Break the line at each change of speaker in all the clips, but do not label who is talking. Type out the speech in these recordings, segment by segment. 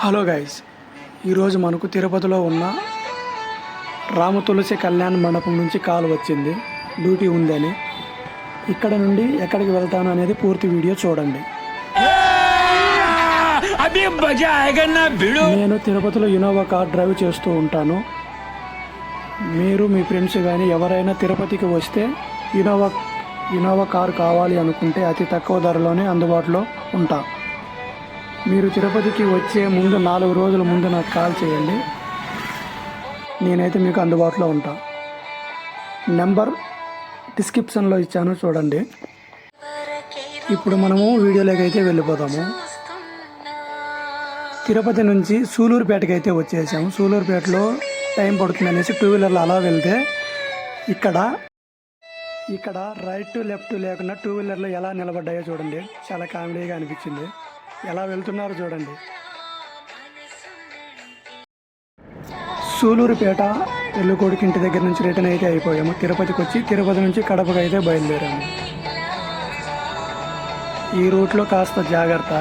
Hello guys ఈరోజు మనకు తిరుపతిలో ఉన్న రామ తులసి కళ్యాణ మండపం నుంచి కాల్ వచ్చింది. డ్యూటీ ఉందని. ఇక్కడ నుండి ఎక్కడికి వెళ్తాను అనేది పూర్తి వీడియో చూడండి. నేను తిరుపతిలో ఇనోవా కార్ డ్రైవ్ చేస్తూ ఉంటాను. మీరు మీ ఫ్రెండ్స్ కానీ ఎవరైనా తిరుపతికి వస్తే ఇనోవా ఇనోవా కార్ కావాలి అనుకుంటే అతి తక్కువ ధరలోనే అందుబాటులో ఉంటాను మీరు తిరుపతికి వచ్చే ముందు నాలుగు రోజుల ముందు నాకు కాల్ చేయండి. నేనైతే మీకు అందుబాటులో ఉంటా. నెంబర్ డిస్క్రిప్షన్లో ఇచ్చాను చూడండి. ఇప్పుడు మనము వీడియోలోకి అయితే వెళ్ళిపోతాము. తిరుపతి నుంచి సూలూరుపేటకి అయితే వచ్చేసాము. సూలూరుపేటలో టైం పడుతుంది అనేసి టూ వీలర్లో అలా వెళ్తే ఇక్కడ ఇక్కడ రైట్ లెఫ్ట్ లేకుండా టూ వీలర్లు ఎలా నిలబడ్డాయో చూడండి. చాలా కామెడీగా అనిపించింది. ఎలా వెళ్తున్నారో చూడండి. సూలూరుపేట పెళ్ళికొడుకు ఇంటి దగ్గర నుంచి రిటర్న్ అయితే అయిపోయాము. తిరుపతికి వచ్చి తిరుపతి నుంచి కడపకు అయితే బయలుదేరాము. ఈ రూట్లో కాస్త జాగ్రత్త.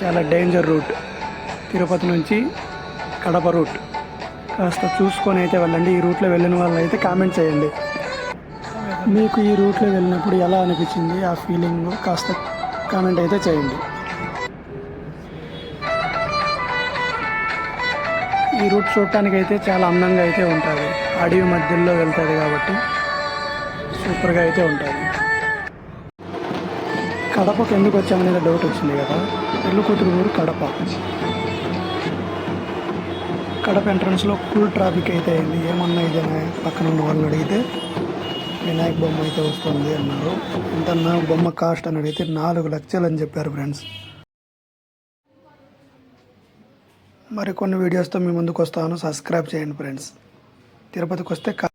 చాలా డేంజర్ రూట్ తిరుపతి నుంచి కడప రూట్. కాస్త చూసుకొని అయితే వెళ్ళండి. ఈ రూట్లో వెళ్ళిన వాళ్ళు అయితే కామెంట్ చేయండి. మీకు ఈ రూట్లో వెళ్ళినప్పుడు ఎలా అనిపించింది? ఆ ఫీలింగ్ కాస్త కామెంట్ అయితే చేయండి. ఈ రూట్ చూడటానికి అయితే చాలా అందంగా అయితే ఉంటుంది. అడవి మధ్యలో వెళ్తుంది కాబట్టి సూపర్గా అయితే ఉంటుంది. కడపకు ఎందుకు వచ్చామనేది డౌట్ వచ్చింది కదా. పెళ్ళి కూతురు ఊరు కడప. కడప ఎంట్రన్స్లో కూల్ ట్రాఫిక్ అయితే అయింది. ఏమన్నా ఇదేనా? పక్కన ఉన్న వాళ్ళని అడిగితే వినాయక్ బొమ్మ అయితే వస్తుంది అన్నారు. ఎంతన్నా బొమ్మ కాస్ట్ అని అడిగితే నాలుగు లక్షలు అని చెప్పారు ఫ్రెండ్స్. మరి కొన్ని వీడియోస్తో మీ ముందుకు వస్తాను సబ్స్క్రైబ్ చేయండి ఫ్రెండ్స్ తిరుపతికి వస్తే కా-